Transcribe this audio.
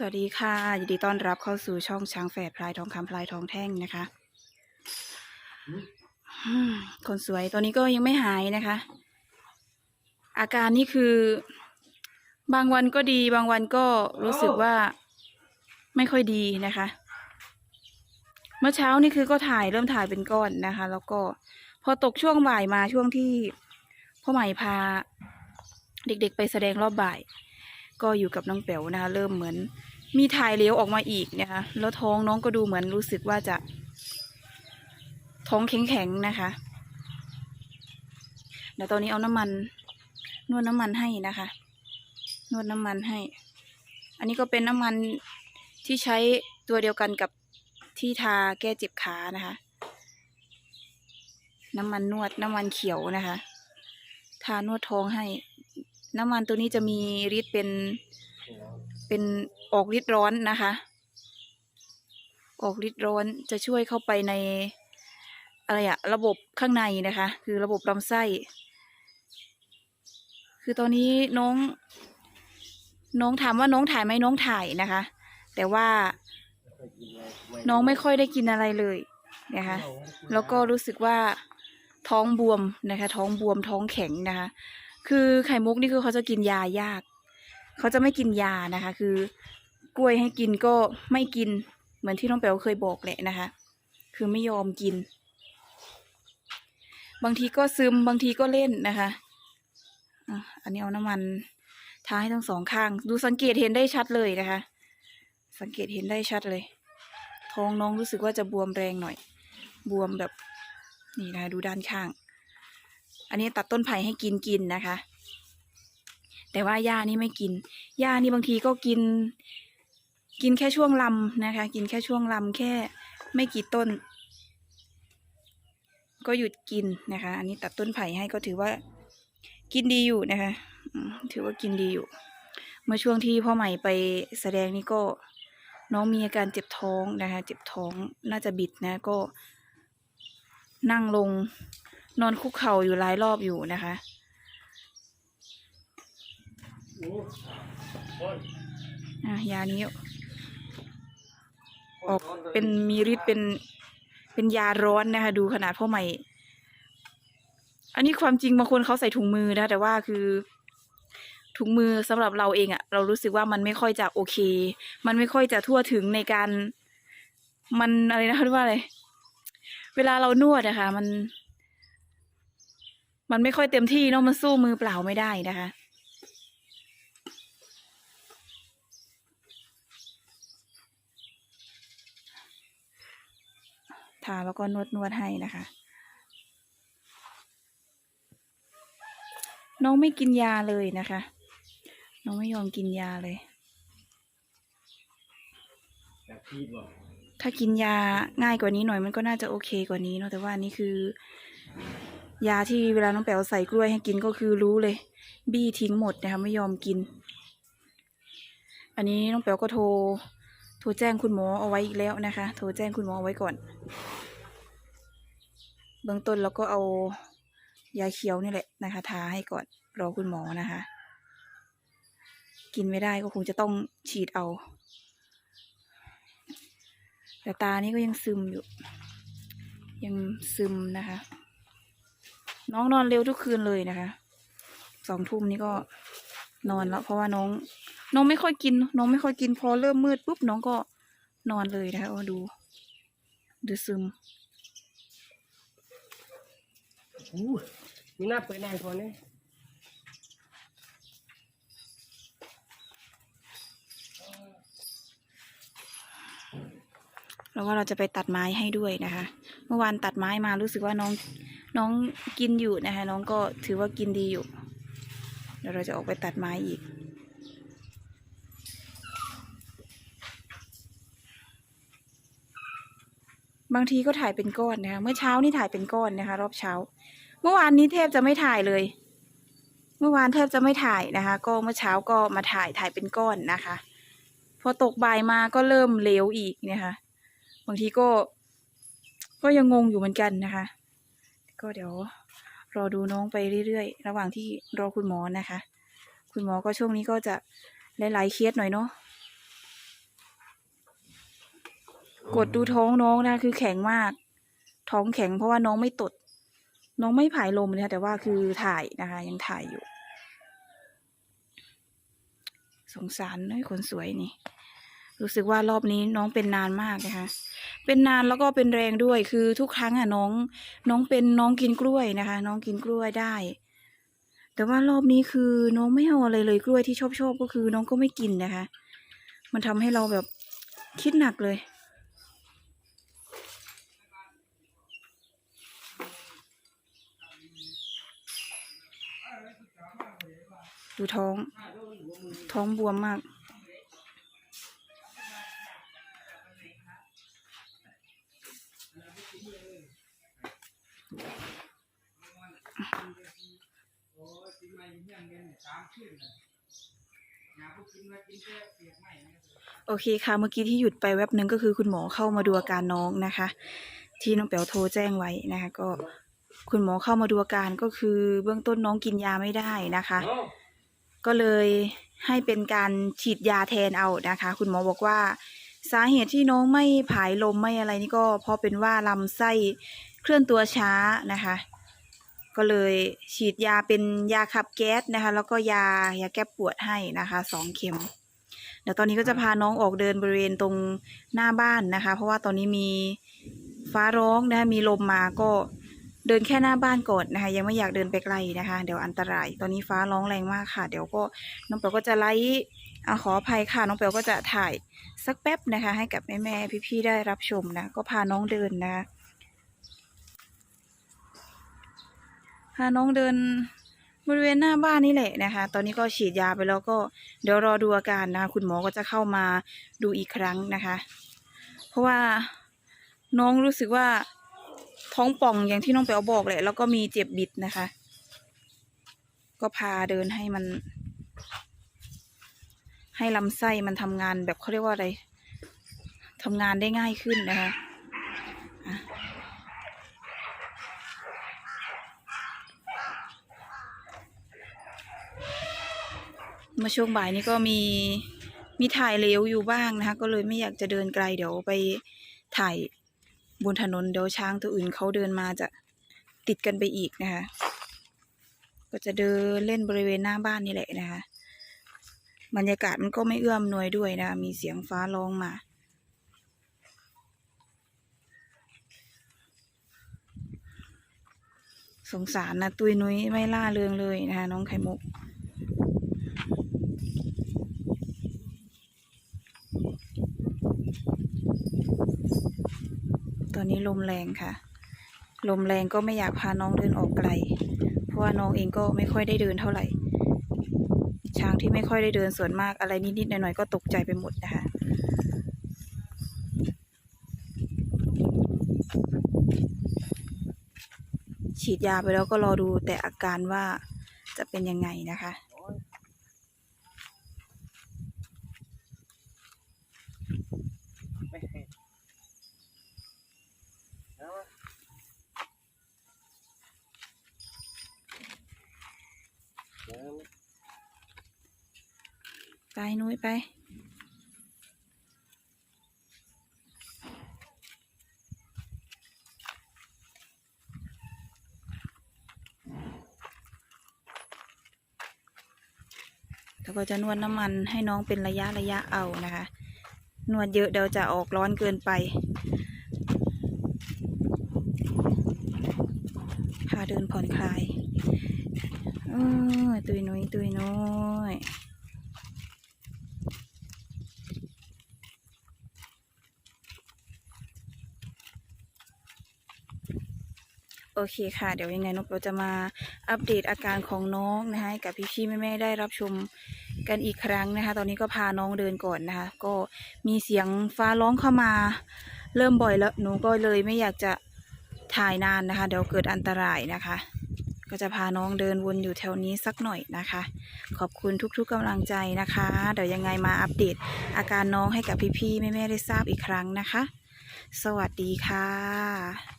สวัสดีค่ะยินดีต้อนรับเข้าสู่ช่องช้างแฝดพลายทองคำพลายทองแท่งนะคะคนสวยตอนนี้ก็ยังไม่หายนะคะ อาการนี่คือ บางวันก็ดีบางวันก็รู้สึกว่าไม่ค่อยดีนะคะ เมื่อเช้านี่คือก็ถ่ายเริ่มถ่ายเป็นก้อนนะคะ แล้วก็พอตกช่วงบ่ายมาช่วงที่พ่อใหม่พาเด็กๆไปแสดงรอบบ่ายก็อยู่กับน้องแป๋วนะคะเริ่มเหมือน มีถ่ายเหลวออกมาอีกนะคะแล้วท้องน้องก็ดูเหมือนรู้สึกว่าจะ ท้องแข็งๆนะคะเดี๋ยวตอนนี้เอาน้ำมัน นวดน้ำมันให้นะคะ นวดน้ำมันให้ อันนี้ก็เป็นน้ำมันที่ใช้ตัวเดียวกันกับที่ทาแก้เจ็บขานะคะ น้ำมันนวดน้ำมันเขียวนะคะ ทานวดท้องให้ น้ำมันตัวนี้จะมีฤทธิ์เป็น เป็นออกฤทธิ์ร้อนนะคะ ออกฤทธิ์ร้อนจะช่วยเข้าไปในอะไรอะระบบข้างในนะคะ คือระบบลำไส้ คือตอนนี้น้อง น้องถามว่าน้องถ่ายไหมน้องถ่ายนะคะ แต่ว่าน้องไม่ค่อยได้กินอะไรเลยนะคะ แล้วก็รู้สึกว่าท้องบวมนะคะ ท้องบวมท้องแข็งนะคะ คือไข่มุกนี่คือเขาจะกินยายาก เขาจะไม่กินยานะคะ คือกล้วยให้กินก็ไม่กินเหมือนที่น้องแป๋วเคยบอกแหละนะคะ คือไม่ยอมกิน บางทีก็ซึมบางทีก็เล่นนะคะอะอันนี้เอาน้ำมันทาให้ทั้งสองข้าง ดูสังเกตเห็นได้ชัดเลยนะคะ สังเกตเห็นได้ชัดเลย ท้องน้องรู้สึกว่าจะบวมแรงหน่อย บวมแบบนี่นะคะดูด้านข้าง อันนี้ตัดต้นไผ่ให้กินกินนะคะ แต่ว่าหญ้านี่ไม่กินหญ้านี่บางทีก็กิน กินแค่ช่วงลำนะคะ กินแค่ช่วงลำแค่ไม่กี่ต้น ก็หยุดกินนะคะ อันนี้ตัดต้นไผ่ให้ก็ถือว่ากินดีอยู่นะคะถือว่ากินดีอยู่ เมื่อช่วงที่พ่อใหม่ไปแสดงนี่ก็น้องมีอาการเจ็บท้องนะคะ เจ็บท้องน่าจะบิดนะก็นั่งลงนอนคุกเข่าอยู่หลายรอบอยู่นะคะ อะยานี้ออกเป็นมีฤทธิ์เป็นเป็นยาร้อนนะคะดูขนาดพ่อใหม่ อันนี้ความจริงบางคนเขาใส่ถุงมือนะแต่ว่าคือถุงมือสำหรับเราเองอะเรารู้สึกว่ามันไม่ค่อยจะโอเค มันไม่ค่อยจะทั่วถึงในการ มันอะไรนะเขาเรียกว่าอะไรเวลาเรานวดอะคะ มัน มันไม่ค่อยเต็มที่เนาะมันสู้มือเปล่าไม่ได้นะคะ ทาแล้วก็นวดนวดให้นะคะ น้องไม่กินยาเลยนะคะ น้องไม่ยอมกินยาเลย ถ้ากินยาง่ายกว่านี้หน่อยมันก็น่าจะโอเคกว่านี้เนาะแต่ว่านี่คือยาที่เวลาน้องแป๋วใส่กล้วยให้กินก็คือรู้เลย บี้ทิ้งหมดนะคะไม่ยอมกิน อันนี้น้องแป๋วก็โทร โทรแจ้งคุณหมอเอาไว้อีกแล้วนะคะ โทรแจ้งคุณหมอเอาไว้ก่อน เบื้องต้นเราก็เอายาเขียวนี่แหละนะคะทาให้ก่อนรอคุณหมอนะคะ กินไม่ได้ก็คงจะต้องฉีดเอา แต่ตานี่ก็ยังซึมอยู่ ยังซึมนะคะ น้องนอนเร็วทุกคืนเลยนะคะสองทุ่มนี่ก็ นอนแล้วเพราะว่าน้อง น้องไม่ค่อยกิน น้องไม่ค่อยกินพอเริ่มมืดปุ๊บน้องก็นอนเลยนะคะโอ้ดู ดูซึมอู้มีหน้าเปิดได้พอเนี่ยแล้วก็เราจะไปตัดไม้ให้ด้วยนะคะ เมื่อวานตัดไม้มารู้สึกว่าน้องน้องกินอยู่นะคะ น้องก็ถือว่ากินดีอยู่ เดี๋ยวเราจะออกไปตัดไม้อีก บางทีก็ถ่ายเป็นก้อนนะคะเมื่อเช้านี่ถ่ายเป็นก้อนนะคะ รอบเช้า เมื่อวานนี้แทบจะไม่ถ่ายเลย เมื่อวานแทบจะไม่ถ่ายนะคะ ก็เมื่อเช้าก็มาถ่ายถ่ายเป็นก้อนนะคะ พอตกบ่ายมาก็เริ่มเลวอีกนะคะ บางทีก็ ก็ยังงงอยู่เหมือนกันนะคะ ก็เดี๋ยว รอดูน้องไปเรื่อยๆ ระหว่างที่รอคุณหมอนะคะ คุณหมอก็ช่วงนี้ก็จะหลายๆเคสหน่อยเนาะกดดูท้องน้องนะคือแข็งมาก ท้องแข็งเพราะว่าน้องไม่ตด น้องไม่ผายลมนะคะแต่ว่าคือถ่ายนะคะ ยังถ่ายอยู่ สงสารเอ้ยคนสวยนี่ รู้สึกว่ารอบนี้น้องเป็นนานมากนะคะ เป็นนานแล้วก็เป็นแรงด้วยคือทุกครั้งอะน้องน้องเป็นน้องกินกล้วยนะคะ น้องกินกล้วยได้ แต่ว่ารอบนี้คือน้องไม่เอาอะไรเลยกล้วยที่ชอบชอบก็คือ น้องก็ไม่กินนะคะ มันทำให้เราแบบคิดหนักเลยดูท้อง ท้องบวมมาก โอเคค่ะ เมื่อกี้ที่หยุดไปแว็บหนึ่งก็คือคุณหมอเข้ามาดูอาการน้องนะคะ ที่น้องแป๋วโทรแจ้งไว้นะคะก็คุณหมอเข้ามาดูอาการก็คือเบื้องต้นน้องกินยาไม่ได้นะคะ ก็เลยให้เป็นการฉีดยาแทนเอานะคะ คุณหมอบอกว่า สาเหตุที่น้องไม่ผายลมไม่อะไรนี่ก็เพราะเป็นว่าลำไส้เคลื่อนตัวช้านะคะ ก็เลยฉีดยาเป็นยาขับแก๊สนะคะ แล้วก็ยายาแก้ปวดให้นะคะสองเข็มเดี๋ยวตอนนี้ก็จะพาน้องออกเดินบริเวณตรงหน้าบ้านนะคะ เพราะว่าตอนนี้มีฟ้าร้องนะคะมีลมมาก็เดินแค่หน้าบ้านก่อนนะคะ ยังไม่อยากเดินไปไกลนะคะ เดี๋ยวอันตราย ตอนนี้ฟ้าร้องแรงมากค่ะ เดี๋ยวก็น้องเปียวก็จะไลฟ์ อขออภัยค่ะน้องเปียวก็จะถ่ายสักแป๊บนะคะ ให้กับแม่ๆพี่ๆได้รับชมนะ ก็พาน้องเดินนะพาน้องเดินบริเวณหน้าบ้านนี่แหละนะคะ ตอนนี้ก็ฉีดยาไปแล้วก็เดี๋ยวรอดูอาการนะคะคุณหมอก็จะเข้ามาดูอีกครั้งนะคะ เพราะว่าน้องรู้สึกว่าท้องป่องอย่างที่น้องเปียวบอกแหละแล้วก็มีเจ็บบิดนะคะ ก็พาเดินให้มัน ให้ลำไส้มันทำงานแบบเขาเรียกว่าอะไรทำงานได้ง่ายขึ้นนะคะเมื่อช่วงบ่ายนี้ก็มีมีถ่ายเหลวอยู่บ้างนะคะ ก็เลยไม่อยากจะเดินไกลเดี๋ยวไปถ่ายบนถนนเดี๋ยวช้างตัวอื่นเขาเดินมาจะติดกันไปอีกนะคะ ก็จะเดินเล่นบริเวณหน้าบ้านนี่แหละนะคะ บรรยากาศมันก็ไม่เอื้อมหน่วยด้วยนะ มีเสียงฟ้าร้องมาสงสารนะตุยนุ้ยไม่ล่าเริงเลยนะคะน้องไข่มุก ตอนนี้ลมแรงค่ะ ลมแรงก็ไม่อยากพาน้องเดินออกไกล เพราะว่าน้องเองก็ไม่ค่อยได้เดินเท่าไหร่ ช้างที่ไม่ค่อยได้เดินส่วนมากอะไรนิดๆหน่อยๆก็ตกใจไปหมดนะคะฉีดยาไปแล้วก็รอดูแต่อาการว่าจะเป็นยังไงนะคะ ไปนุ้ยไป แล้วก็จะนวดน้ำมันให้น้องเป็นระยะระยะเอานะคะ นวดเยอะเดี๋ยวจะออกร้อนเกินไป พาเดินผ่อนคลาย เออตุยนุ้ยตุยนุ้ย โอเคค่ะ เดี๋ยวยังไงนกเราจะมาอัปเดตอาการของน้องนะคะกับพี่ๆแม่ๆได้รับชมกันอีกครั้งนะคะ ตอนนี้ก็พาน้องเดินก่อนนะคะ ก็มีเสียงฟ้าร้องเข้ามา เริ่มบ่อยแล้วหนูก็เลยไม่อยากจะถ่ายนานนะคะ เดี๋ยวเกิดอันตรายนะคะ ก็จะพาน้องเดินวนอยู่แถวนี้สักหน่อยนะคะ ขอบคุณทุกๆกำลังใจนะคะ เดี๋ยวยังไงมาอัปเดตอาการน้องให้กับพี่ๆแม่ๆได้ทราบอีกครั้งนะคะ สวัสดีค่ะ